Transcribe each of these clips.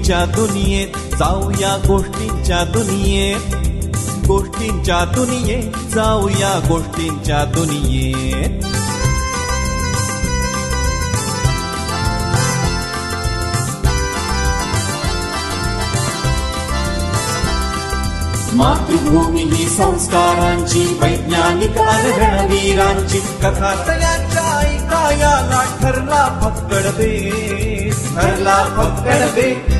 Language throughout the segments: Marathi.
गोष्टींच्या दुनियेत जाऊया गोष्टींच्या दुनियेत. गोष्टींच्या दुनियेत जाऊया गोष्टींच्या दुनियेत. मातृभूमी ही संस्कारांची वैज्ञानिक वीरांची कथा तयाच्या ऐकायाला ठरला फक्कड दे ठरला फक्कड दे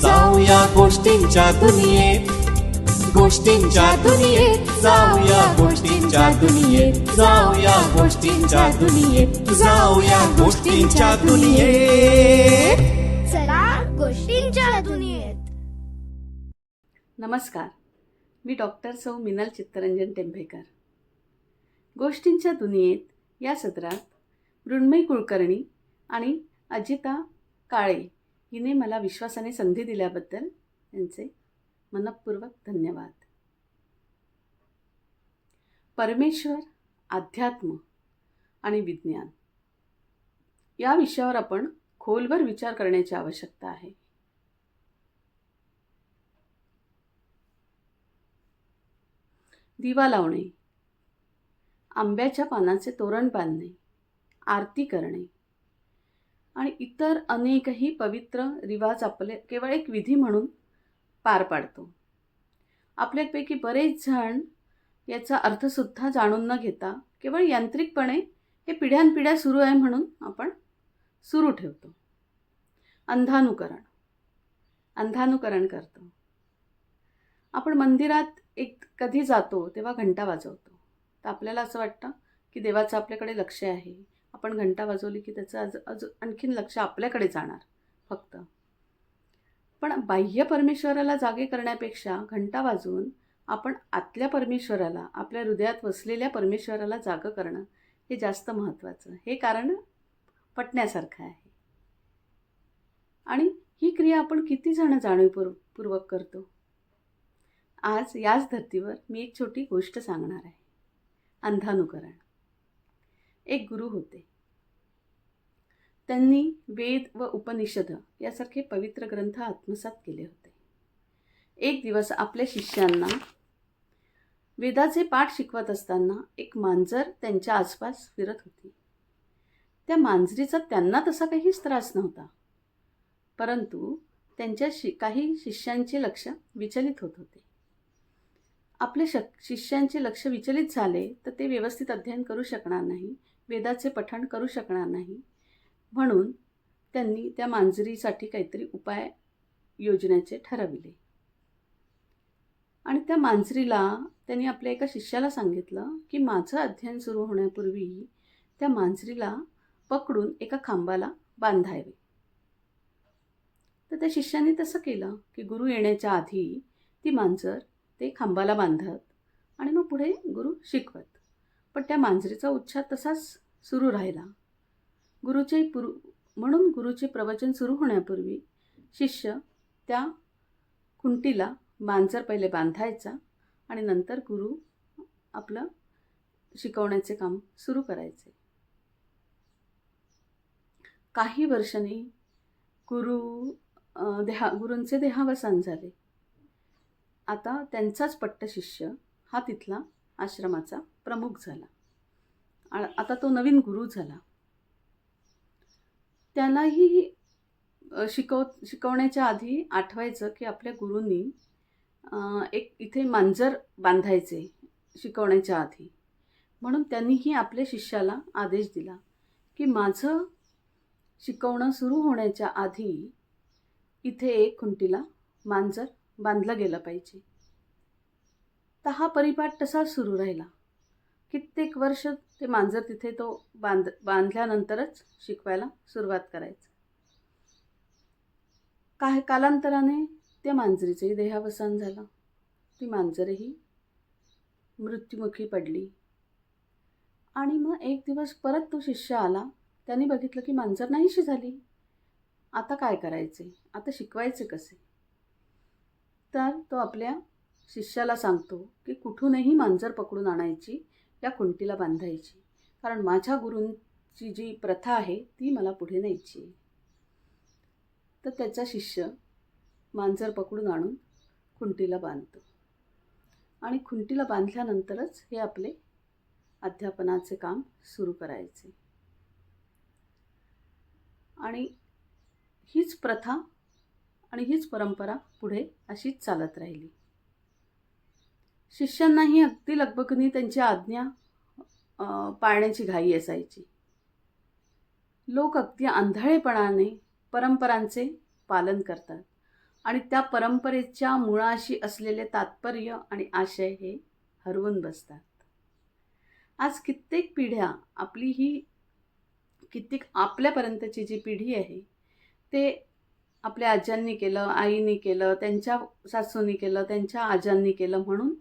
जाऊया गोष्टींच्या दुनियेत. गोष्टींच्या दुनियेत. जाऊया गोष्टींच्या दुनियेत. जाऊया गोष्टींच्या दुनियेत. जाऊया गोष्टींच्या दुनियेत. चला गोष्टींच्या दुनियेत. नमस्कार. मी डॉक्टर सौ मिनल चित्तरंजन टेंभेकर. गोष्टींच्या दुनियेत या सत्रात मृण्मयी कुलकर्णी आणि अजिता काळे हिने मला विश्वासाने संधी दिल्याबद्दल त्यांचे मनपूर्वक धन्यवाद. परमेश्वर अध्यात्म आणि विज्ञान. या विषयावर आपण खोलवर विचार करण्याची आवश्यकता आहे. दिवा लावणे आंब्याच्या पानाचे तोरण बांधणे आरती करणे आणि इतर अनेकही पवित्र रिवाज आपले केवळ एक विधी म्हणून पार पाडतो. आपल्यापैकी बरेच जण याचा अर्थसुद्धा जाणून न घेता केवळ यांत्रिकपणे हे पिढ्यानपिढ्या सुरू आहे म्हणून आपण सुरू ठेवतो. अंधानुकरण. अंधानुकरण करतो. आपण मंदिरात एक कधी जातो तेव्हा घंटा वाजवतो. तर आपल्याला असं वाटतं की देवाचं आपल्याकडे लक्ष आहे. आपण घंटा वाजवली की त्याचं अज अजून आणखीन लक्ष आपल्याकडे जाणार फक्त. पण बाह्य परमेश्वराला जागे करण्यापेक्षा घंटा वाजवून आपण आतल्या परमेश्वराला आपल्या हृदयात वसलेल्या परमेश्वराला जागं करणं हे जास्त महत्त्वाचं. हे कारण पटण्यासारखं आहे. आणि ही क्रिया आपण किती जण जाणीवपूर्व पूर्वक करतो? आज याच धर्तीवर मी एक छोटी गोष्ट सांगणार आहे. अंधानुकरण. एक गुरु होते. त्यांनी वेद व उपनिषद यासारखे पवित्र ग्रंथ आत्मसात केले होते. एक दिवस आपल्या शिष्यांना वेदाचे पाठ शिकवत असताना एक मांजर त्यांच्या आसपास फिरत होती. त्या मांजरीचा त्यांना तसा काहीच त्रास नव्हता. परंतु त्यांच्या शि काही शिष्यांचे लक्ष विचलित होत होते. आपले शक शिष्यांचे लक्ष विचलित झाले तर ते व्यवस्थित अध्ययन करू शकणार नाही वेदाचे पठण करू शकणार नाही. म्हणून त्यांनी त्या मांजरीसाठी काहीतरी उपाय योजण्याचे ठरविले. आणि त्या मांजरीला त्यांनी आपल्या एका शिष्याला सांगितलं की माझं अध्ययन सुरू होण्यापूर्वी त्या मांजरीला पकडून एका खांबाला बांधावे. तर त्या शिष्याने तसं केलं की गुरु येण्याच्या आधी ती मांजर ते खांबाला बांधत आणि मग पुढे गुरु शिकवत. पण त्या मांजरीचा उच्छाद तसाच सुरू राहिला. गुरुचे पुरु म्हणून गुरुचे प्रवचन सुरू होण्यापूर्वी शिष्य त्या खुंटीला मांजर पहिले बांधायचा आणि नंतर गुरु आपलं शिकवण्याचे काम सुरू करायचे. काही वर्षांनी गुरु देहा गुरूंचे देहावसान झाले. आता त्यांचाच पट्ट शिष्य हा तिथला आश्रमाचा प्रमुख झाला. आता तो नवीन गुरु झाला. त्यालाही शिकव शिकवण्याच्या आधी आठवायचं की आपल्या गुरूंनी एक इथे मांजर बांधायचे शिकवण्याच्या आधी. म्हणून त्यांनीही आपल्या शिष्याला आदेश दिला की माझं शिकवणं सुरू होण्याच्या आधी इथे एक खुंटीला मांजर बांधलं गेलं पाहिजे. तर हा परिपाठ तसाच सुरू राहिला. कित्येक वर्ष ते मांजर तिथे तो बांध बांधल्यानंतरच शिकवायला सुरुवात करायचं. काय कालांतराने त्या मांजरीचंही देहावसान झालं. ती मांजरही मृत्युमुखी पडली. आणि मग एक दिवस परत तो शिष्य आला. त्याने बघितलं की मांजर नाहीशी झाली. आता काय करायचे? आता शिकवायचे कसे? तर तो आपल्या शिष्याला सांगतो की कुठूनही मांजर पकडून आणायची या खुंटीला बांधायची. कारण माझ्या गुरूंची जी प्रथा आहे ती मला पुढे न्यायची आहे. तर त्याचा शिष्य मांजर पकडून आणून खुंटीला बांधतो. आणि खुंटीला बांधल्यानंतरच हे आपले अध्यापनाचे काम सुरू करायचे. आणि हीच प्रथा आणि हीच परंपरा पुढे अशीच चालत राहिली. शिष्यांनाही अगदी लगबगनी त्यांची आज्ञा पाळण्याची घाई असायची. लोक अगदी आंधळेपणाने परंपरांचे पालन करतात आणि त्या परंपरेच्या मुळाशी असलेले तात्पर्य आणि आशय हे हरवून बसतात. आज कित्येक पिढ्या आपली ही कित्येक आपल्यापर्यंतची जी पिढी आहे ते आपल्या आज्यांनी केलं आईने केलं त्यांच्या सासूनी केलं त्यांच्या आजांनी केलं म्हणून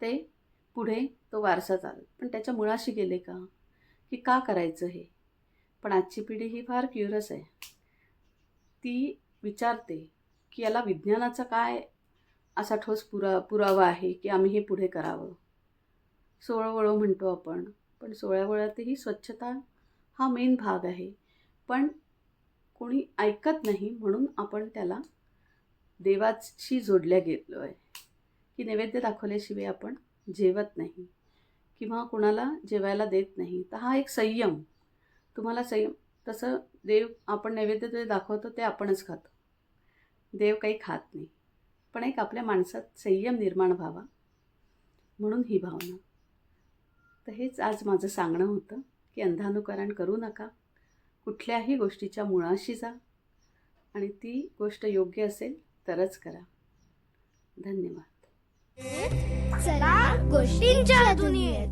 ते पुढे तो वारसा चालत पण त्याच्या मुळाशी गेले का? की का करायचं हे? पण आजची पिढी ही फार क्युरस आहे. ती विचारते की याला विज्ञानाचा काय असा ठोस पुरा पुरावा आहे की आम्ही हे पुढे करावं? सोळवळो म्हणतो आपण पण सोळ्यावळ्यातही स्वच्छता हा मेन भाग आहे. पण कोणी ऐकत नाही म्हणून आपण त्याला देवाशी जोडल्या गेलो आहे की नैवेद्य दाखवल्याशिवाय आपण जेवत नाही किंवा कुणाला जेवायला देत नाही. तर हा एक संयम. तुम्हाला संयम तसं देव आपण नैवेद्य जे दाखवतो ते आपणच खातो. देव काही खात नाही. पण एक आपल्या माणसात संयम निर्माण व्हावा म्हणून ही भावना. तर हेच आज माझं सांगणं होतं की अंधानुकरण करू नका. कुठल्याही गोष्टीच्या मुळाशी जा. आणि ती गोष्ट योग्य असेल तरच करा. धन्यवाद. चला गोष्टींच्या दुनियेत